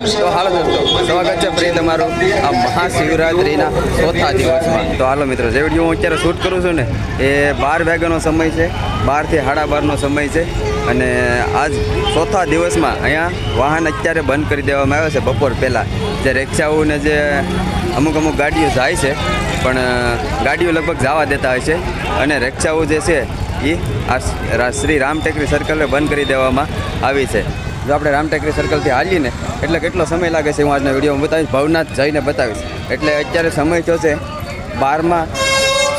તો હાલો દોસ્તો સ્વાગત છે ફરી તમારું આ મહાશિવરાત્રિના ચોથા દિવસમાં. તો હાલો મિત્રો, જે વીડિયો હું અત્યારે શૂટ કરું છું ને, એ બાર વાગ્યાનો સમય છે, બારથી સાડા બારનો સમય છે. અને આજ ચોથા દિવસમાં અહીંયા વાહન અત્યારે બંધ કરી દેવામાં આવ્યો છે બપોર પહેલાં. જે રિક્ષાઓને જે અમુક અમુક ગાડીઓ જાય છે, પણ ગાડીઓ લગભગ જવા દેતા હોય છે. અને રિક્ષાઓ જે છે એ આ શ્રી રામ ટેકરી સર્કલે બંધ કરી દેવામાં આવી છે. જો આપણે રામ ટેકરી સર્કલથી હાલીને એટલે કેટલો સમય લાગે છે હું આજના વિડીયોમાં બતાવીશ. ભવનાથ જઈને બતાવીશ. એટલે અત્યારે સમય થયો છે બારમાં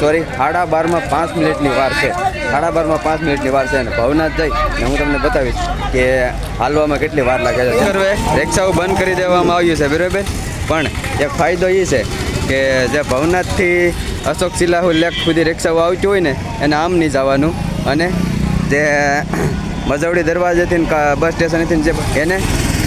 સોરી સાડા બારમાં પાંચ મિનિટની વાર છે. સાડા બારમાં પાંચ મિનિટની વાર છે અને ભવનાથ જઈ અને હું તમને બતાવીશ કે હાલવામાં કેટલી વાર લાગે છે. સર્વે રિક્ષાઓ બંધ કરી દેવામાં આવ્યું છે બરાબર? પણ એક ફાયદો એ છે કે જે ભવનાથથી અશોક શિલાહુ લેક સુધી રિક્ષાઓ આવતી હોય ને એને આમ નહીં જવાનું અને જે મજવડી દરવાજેથી બસ સ્ટેશનથી જે એને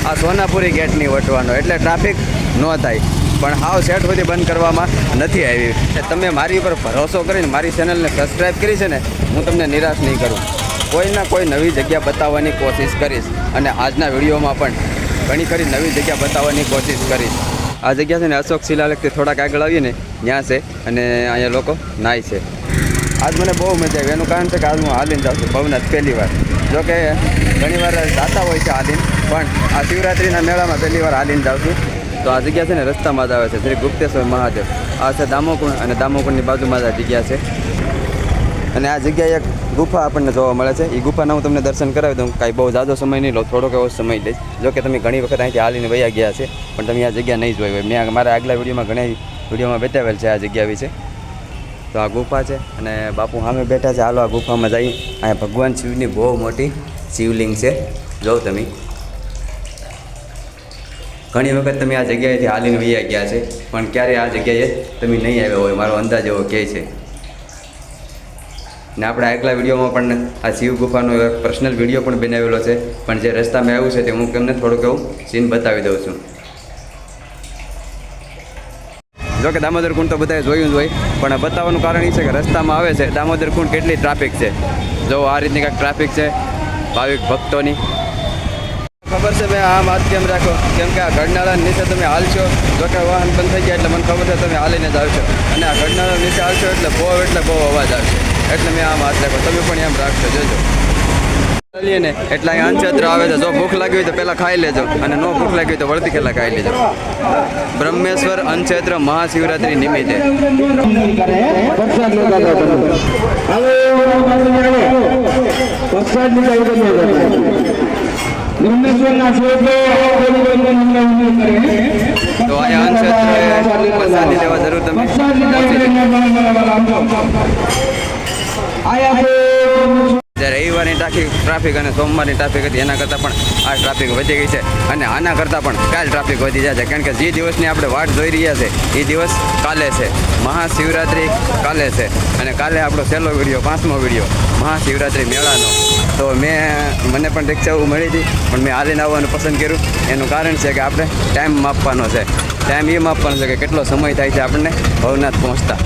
આ સોનાપુરી ગેટની વટવાનો. એટલે ટ્રાફિક ન થાય. પણ હાવ સેટ સુધી બંધ કરવામાં નથી આવી. તમે મારી ઉપર ભરોસો કરીને મારી ચેનલને સબસ્ક્રાઈબ કરી છે ને, હું તમને નિરાશ નહીં કરું. કોઈના કોઈ નવી જગ્યા બતાવવાની કોશિશ કરીશ. અને આજના વિડીયોમાં પણ ઘણી ખરી નવી જગ્યા બતાવવાની કોશિશ કરીશ. આ જગ્યા છે ને અશોક શિલાલેખથી થોડાક આગળ આવીએ ને ત્યાં છે. અને અહીંયા લોકો નાય છે. આજ મને બહુ મજા આવી. એનું કારણ છે કે આજ હું હાલીને જાઉં છું ભવનાથ પહેલી વાર. જો કે ઘણી વાર જાતા હોય છે હાલીને, પણ આ શિવરાત્રિના મેળામાં પહેલી વાર હાલીને જાઉં છું. તો આ જગ્યા છે ને રસ્તામાં જ આવે છે, શ્રી ગુપ્તેશ્વર મહાદેવ. આ છે દામોકુંડ અને દામોકુંડની બાજુમાં જ આ જગ્યા છે. અને આ જગ્યાએ એક ગુફા આપણને જોવા મળે છે. એ ગુફાના હું તમને દર્શન કરાવી દઉં, કાંઈ બહુ ઝાઝો સમય નહીં લો, થોડોક એવો સમય લઈશ. જો કે તમે ઘણી વખત અહીંથી હાલીને વયા ગયા છે, પણ તમે આ જગ્યા નહીં જોઈ હોય. મેં મારા આગલા વિડીયોમાં ઘણા વિડીયોમાં બતાવેલ છે આ જગ્યા વિશે. તો આ ગુફા છે અને બાપુ સામે બેઠા છે. હાલો આ ગુફામાં જઈ અહીંયા ભગવાન શિવની બહુ મોટી શિવલિંગ છે. જો તમે. ઘણી વખત તમે આ જગ્યાએથી હાલીને વૈયા ગયા છે, પણ ક્યારે આ જગ્યાએ તમે નહીં આવ્યા હોય, મારો અંદાજ એવો કહે છે. ને આપણે આગલા વિડીયોમાં પણ આ શિવ ગુફાનો પર્સનલ વીડિયો પણ બનાવેલો છે, પણ જે રસ્તામાં આવ્યું છે તે હું તમને થોડુંક એવું સીન બતાવી દઉં છું. જો કે દામોદર કુંડ તો બધાએ જોયું જ હોય, પણ બતાવવાનું કારણ એ છે કે રસ્તામાં આવે છે. દામોદર કુંડ કેટલી ટ્રાફિક છે? જો આ રીતની કાંઈક ટ્રાફિક છે, ભાવિક ભક્તોની. ખબર છે મેં આમ હાથ કેમ રાખો? કેમ કે આ ઘડનાળા નીચે તમે હાલશો, જો કે વાહન બંધ થઈ ગયા એટલે મને ખબર છે તમે હાલીને જ આવશો. અને આ ઘડનાળા નીચે હાલશો એટલે બહુ એટલે બહુ અવાજ આવશે. એટલે મેં આમ હાથ રાખો, તમે પણ એમ રાખશો, જોજો. ચાલીએ ને એટલે અહીં અંચત્ર આવે છે. જો ભૂખ લાગી હોય તો પહેલાં ખાઈ લેજો. અને નો ભૂખ લાગી હોય તો વળતી પહેલાં ખાઈ લેજો. બ્રહ્મેશ્વર અંચેત્ર મહાશિવરાત્રિ નિમિત્તે. તો અહીંયા અંચેત્ર પ્રસાદી લેવા જરૂર તમે. જે રવિવારની ટ્રાફિક ટ્રાફિક અને સોમવારની ટ્રાફિક હતી, એના કરતાં પણ આ ટ્રાફિક વધી ગઈ છે. અને આના કરતાં પણ કાલ ટ્રાફિક વધી જાય છે. કારણ કે જે દિવસની આપણે વાટ જોઈ રહ્યા છે, એ દિવસ કાલે છે. મહાશિવરાત્રિ કાલે છે. અને કાલે આપણો છેલ્લો વીડિયો, પાંચમો વીડિયો, મહાશિવરાત્રિ મેળાનો. તો મેં, મને પણ રિક્ષા એવું મળી હતી, પણ મેં હાલીને આવવાનું પસંદ કર્યું. એનું કારણ છે કે આપણે ટાઈમ માપવાનો છે. ટાઈમ એ માપવાનો છે કે કેટલો સમય થાય છે આપણને, ભવનાથ પહોંચતા.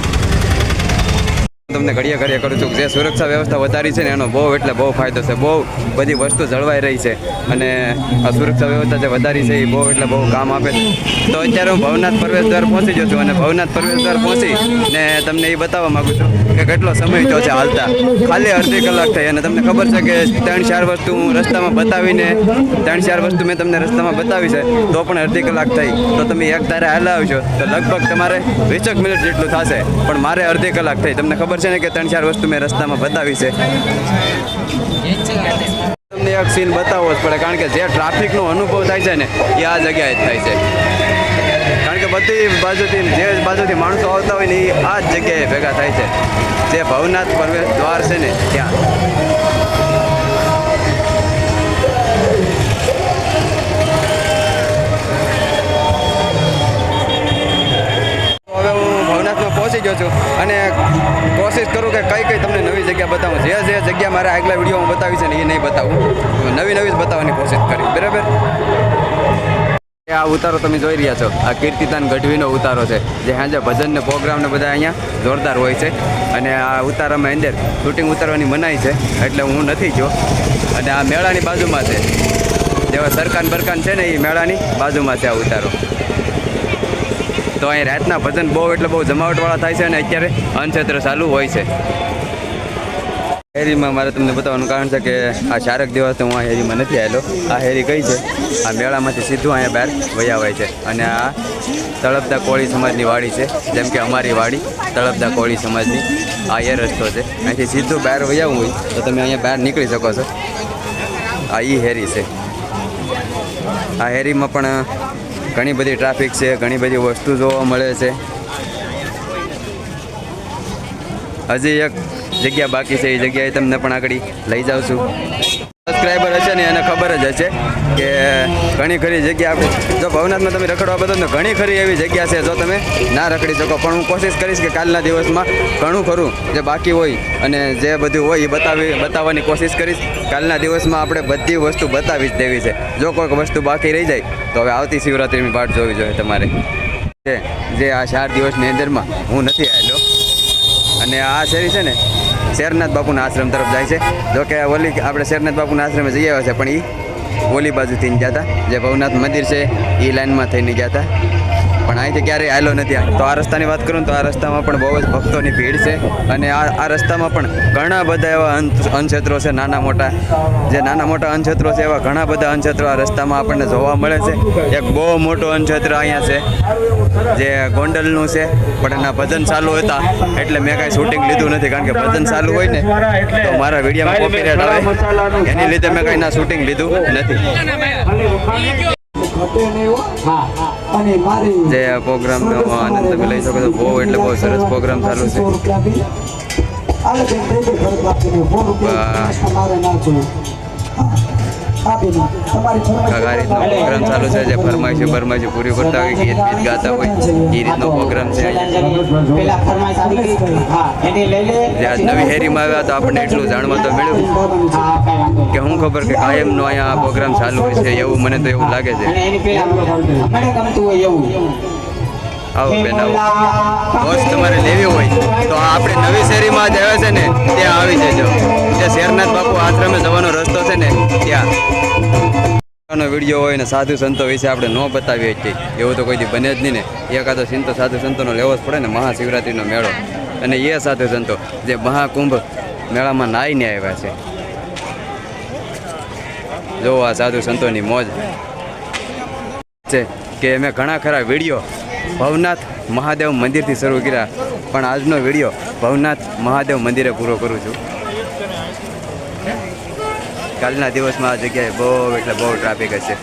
તમને ઘડીએ ઘડીએ કરું છું જે સુરક્ષા વ્યવસ્થા વધારી છે ને એનો બહુ એટલે બહુ ફાયદો છે. બહુ બધી વસ્તુ જળવાઈ રહી છે અને આ સુરક્ષા વ્યવસ્થા જે વધારી છે એ બહુ એટલે બહુ કામ આપે છે. તો અત્યારે હું ભવનાથ પ્રવેશ દ્વાર પહોંચી ગયો છું અને ભવનાથ પ્રવેશ દ્વાર પહોંચી ને તમને એ બતાવવા માગું છું કે કેટલો સમય થયો છે હાલતા. ખાલી અડધી કલાક થઈ અને તમને ખબર છે કે ત્રણ ચાર વસ્તુ હું રસ્તામાં બતાવીને ત્રણ ચાર વસ્તુ મેં તમને રસ્તામાં બતાવી છે, તો પણ અડધી કલાક થઈ. તો તમે એક તારે હાલ આવશો તો લગભગ તમારે વીસેક મિનિટ જેટલું થશે, પણ મારે અડધી કલાક થઈ. તમને ખબર છે ને કે ત્રણ ચાર વસ્તુ મેં રસ્તામાં બતાવી છે. તમને એક સીન બતાવવો જ પડે, કારણ કે જે ટ્રાફિકનો અનુભવ થાય છે ને, એ આ જગ્યાએ થાય છે. કારણ કે બધી બાજુથી, જે બાજુથી માણસો આવતા હોય ને, એ આ જ જગ્યાએ ભેગા થાય છે. જે ભવનાથ પ્રવેશ દ્વાર છે ને, ત્યાં. પહોંચી છું. અને કોશિશ કરું કે કઈ કઈ તમને નવી જગ્યા બતાવું. જે જે જગ્યા મારા આગલા વિડીયોમાં બતાવી છે ને એ નહીં બતાવું. નવી નવી જ બતાવવાની કોશિશ કરી બરાબર? આ ઉતારો તમે જોઈ રહ્યા છો. આ કીર્તિદાન ગઢવીનો ઉતારો છે, જે સાંજે ભજન ને પ્રોગ્રામ ને બધા અહીંયા જોરદાર હોય છે. અને આ ઉતારામાં અંદર શૂટિંગ ઉતારવાની મનાઈ છે, એટલે હું નથી ગયો. અને આ મેળાની બાજુમાં છે, જેવા સરકાન બરકાન છે ને એ મેળાની બાજુમાં છે આ ઉતારો. તો અહીં રાતના ભજન બહુ એટલે બહુ જમાવટવાળા થાય છે અને અત્યારે અનક્ષેત્ર ચાલુ હોય છે. હેરીમાં મારે તમને બતાવવાનું કારણ છે કે આ ચારક દિવસ હું આ હેરીમાં નથી આવેલો. આ હેરી કઈ છે? આ મેળામાંથી સીધું અહીંયા બહાર હોય છે અને આ તળપદા કોળી સમાજની વાડી છે. જેમ કે અમારી વાડી તળપદા કોળી સમાજની આ એ રસ્તો છે. અહીંથી સીધું બહાર વયાવું હોય તો તમે અહીંયા બહાર નીકળી શકો છો. આ ઈ હેરી છે. આ હેરીમાં પણ ઘણી બધી ટ્રાફિક છે, ઘણી બધી વસ્તુ જોવા મળે છે. હજી એક જગ્યા બાકી છે, એ જગ્યાએ તમને પણ આગળ લઈ જાઉં છું. સબસ્ક્રાઈબર હશે ને એને ખબર જ હશે કે ઘણી ખરી જગ્યા જો ભવનાથમાં તમે રખડવા બધો તો ઘણી ખરી એવી જગ્યા છે, જો તમે ના રખડી શકો. પણ હું કોશિશ કરીશ કે કાલના દિવસમાં ઘણું ખરું જે બાકી હોય અને જે બધું હોય એ બતાવી બતાવવાની કોશિશ કરીશ. કાલના દિવસમાં આપણે બધી વસ્તુ બતાવી જ દેવી છે. જો કોઈક વસ્તુ બાકી રહી જાય, તો હવે આવતી શિવરાત્રિની વાટ જોવી જોઈએ તમારે. જે આ ચાર દિવસની અંદરમાં હું નથી આવેલો અને આ શેરી છે ને શેરનાથ બાપુના આશ્રમ તરફ જાય છે. જો કે ઓલી આપણે શેરનાથ બાપુના આશ્રમે જઈ આવ્યા છે, પણ એ ઓલી બાજુથી ગયા હતા જે ભવનાથ મંદિર છે એ લાઈનમાં થઈને ગયા હતા. પણ અહીંથી ક્યારેય આવેલો નથી તો આ રસ્તાની વાત કરું તો આ રસ્તામાં પણ બહુ જ ભક્તોની ભીડ છે. અને આ આ રસ્તામાં પણ ઘણા બધા એવા અન- અનક્ષેત્રો છે, નાના મોટા. જે નાના મોટા અનક્ષેત્રો છે, એવા ઘણા બધા અનક્ષેત્રો આ રસ્તામાં આપણને જોવા મળે છે. એક બહુ મોટો અનક્ષેત્ર અહીંયા છે, જે ગોંડલનું છે, પણ એના ભજન ચાલુ હતા. એટલે મેં કાંઈ શૂટિંગ લીધું નથી, કારણ કે ભજન ચાલુ હોય ને, તો મારા વિડીયોમાં કોપીરાઇટ આવે. એની લીધે મેં કાંઈ ના શૂટિંગ લીધું નથી. હા. જે આ પ્રોગ્રામનો આનંદ તમે લઈ શકો છો. બહુ એટલે બહુ સરસ પ્રોગ્રામ ચાલુ છે. આ રીતનો પ્રોગ્રામ ચાલુ છે જે ફરમાઈશ ફરમાઈશ પૂરી કરતા હોય ગીત ગીત ગાતા હોય એ રીતનો પ્રોગ્રામ છે જે આજ નવી હેરીમાં આવ્યા તો આપણને એટલું જાણવા તો મળ્યું. કે હું ખબર કે કાયમનો અહીંયા આ પ્રોગ્રામ ચાલુ હોય છે એવું મને તો એવું લાગે છે. આવો બેન આવો. તમારે લેવી હોય તો આપણે નવી શેરીમાં જ આવ્યા છે ને ત્યાં આવી જજો. જે શેરનાથ બાપુ આશ્રમે જવાનો રસ્તો છે ને, ત્યાં. વીડિયો હોય ને સાધુ સંતો વિશે આપણે ન બતાવીએ છીએ. એવું તો કોઈ બને જ નહીં ને. એકાદો સિંતો સાધુ સંતોનો લેવો જ પડે ને, મહાશિવરાત્રિનો મેળો. અને એ સાધુ સંતો જે મહાકુંભ મેળામાં નાઈને આવ્યા છે. જો આ સાધુ સંતોની મોજ છે કે મેં ઘણા ખરા વીડિયો ભવનાથ મહાદેવ મંદિરથી શરૂ કર્યા. પણ આજનો વીડિયો ભવનાથ મહાદેવ મંદિરે પૂરો કરું છું. કાલના દિવસમાં આ જગ્યાએ બહુ એટલે બહુ ટ્રાફિક હશે.